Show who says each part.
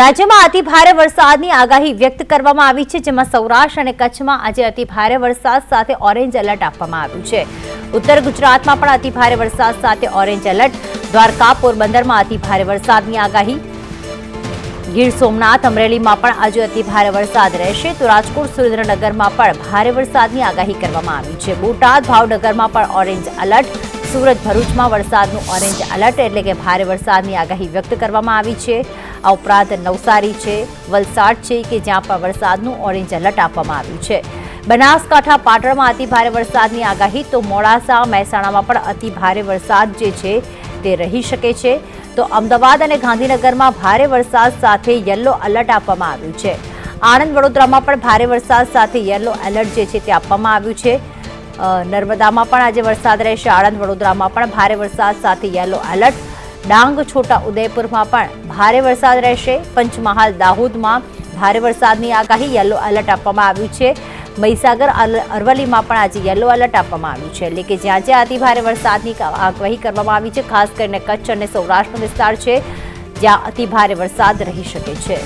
Speaker 1: રાજ્યમાં અતિ ભારે વરસાદની આગાહી વ્યક્ત કરવામાં આવી છે, જેમાં સૌરાષ્ટ્ર અને કચ્છમાં આજે અતિ ભારે વરસાદ સાથે ઓરેન્જ એલર્ટ આપવામાં આવ્યું છે. ઉત્તર ગુજરાતમાં પણ અતિ ભારે વરસાદ સાથે ઓરેન્જ એલર્ટ. દ્વારકા પોરબંદરમાં અતિ ભારે વરસાદની આગાહી. ગીર સોમનાથ, અમરેલીમાં પણ આજે અતિ ભારે વરસાદ રહેશે. તો રાજકોટ, સુરેન્દ્રનગરમાં પણ ભારે વરસાદની આગાહી કરવામાં આવી છે. બોટાદ, ભાવનગરમાં પણ ઓરેન્જ એલર્ટ. સુરત, ભરૂચમાં વરસાદનું ઓરેન્જ એલર્ટ એટલે કે ભારે વરસાદની આગાહી વ્યક્ત કરવામાં આવી છે. આ ઉપરાંત નવસારી છે, વલસાડ છે કે જ્યાં પણ વરસાદનું ઓરેન્જ એલર્ટ આપવામાં આવ્યું છે. બનાસકાંઠા પાટણમાં અતિ ભારે વરસાદની આગાહી, તો મોડાસા, મહેસાણામાં પણ અતિ ભારે વરસાદ જે છે તે રહી શકે છે. તો અમદાવાદ અને ગાંધીનગરમાં ભારે વરસાદ સાથે યલો એલર્ટ આપવામાં આવ્યું છે. આણંદ વડોદરામાં પણ ભારે વરસાદ સાથે યલો એલર્ટ જે છે તે આપવામાં આવ્યું છે. નર્મદામાં પણ આજે વરસાદ રહેશે. આણંદ વડોદરામાં પણ ભારે વરસાદ સાથે યલો એલર્ટ ડાંગ છોટા ઉદયપુરમાં પણ ભારે વરસાદ રહેશે. પંચમહાલ દાહોદમાં ભારે વરસાદની આગાહી યલો એલર્ટ આપવામાં આવ્યું છે. મહીસાગર અરવલ્લીમાં પણ આજે યલો એલર્ટ આપવામાં આવ્યું છે. એટલે કે જ્યાં જ્યાં અતિ ભારે વરસાદની આગાહી કરવામાં આવી છે, ખાસ કરીને કચ્છ અને સૌરાષ્ટ્રનો વિસ્તાર છે, જ્યાં અતિ ભારે વરસાદ રહી શકે છે.